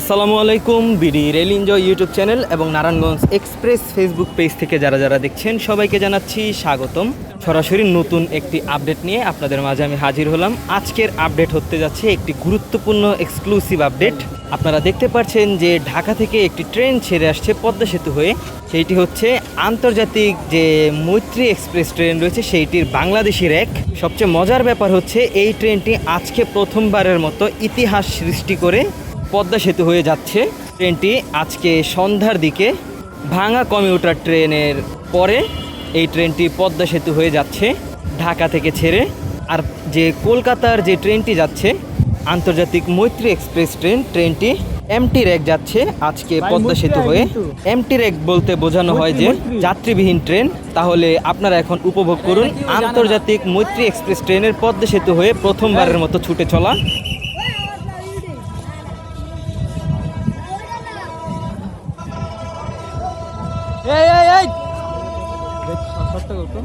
আসসালামু আলাইকুম, BD rail enjoy YouTube channel এবং নারায়ণগঞ্জ এক্সপ্রেস ফেসবুক পেজ থেকে যারা যারা দেখছেন, সবাইকে জানাচ্ছি স্বাগতম। সরাসরি নতুন একটি আপডেট নিয়ে আপনাদের মাঝে আমি হাজির হলাম। আজকের আপডেট হতে যাচ্ছে একটি গুরুত্বপূর্ণ এক্সক্লুসিভ আপডেট আপনারা দেখতে পাচ্ছেন যে ঢাকা থেকে একটি ট্রেন ছেড়ে আসছে পদ্মা সেতু হয়ে। সেইটি হচ্ছে আন্তর্জাতিক যে মৈত্রী এক্সপ্রেস ট্রেন রয়েছে, সেইটির বাংলাদেশি র্যাক সবচেয়ে মজার ব্যাপার হচ্ছে, এই ট্রেনটি আজকে প্রথমবারের মতো ইতিহাস সৃষ্টি করে পদ্মা সেতু হয়ে যাচ্ছে। ট্রেনটি আজকে সন্ধ্যার দিকে ভাঙা কমিউটার ট্রেনের পরে এই ট্রেনটি পদ্মা সেতু হয়ে যাচ্ছে ঢাকা থেকে ছেড়ে। আর যে কলকাতার যে ট্রেনটি যাচ্ছে আন্তর্জাতিক মৈত্রী এক্সপ্রেস ট্রেন ট্রেনটি এমটি র্যাক যাচ্ছে। আজকে পদ্মা সেতু হয়ে এমটি র্যাক বলতে বোঝানো হয় যে। যাত্রীবিহীন ট্রেন। তাহলে আপনারা এখন উপভোগ করুন আন্তর্জাতিক মৈত্রী এক্সপ্রেস ট্রেনের পদ্মা সেতু হয়ে প্রথমবারের মতো ছুটে চলা এই এই এই। করতো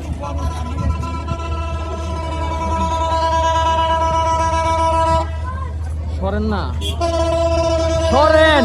সরেন না। সরেন।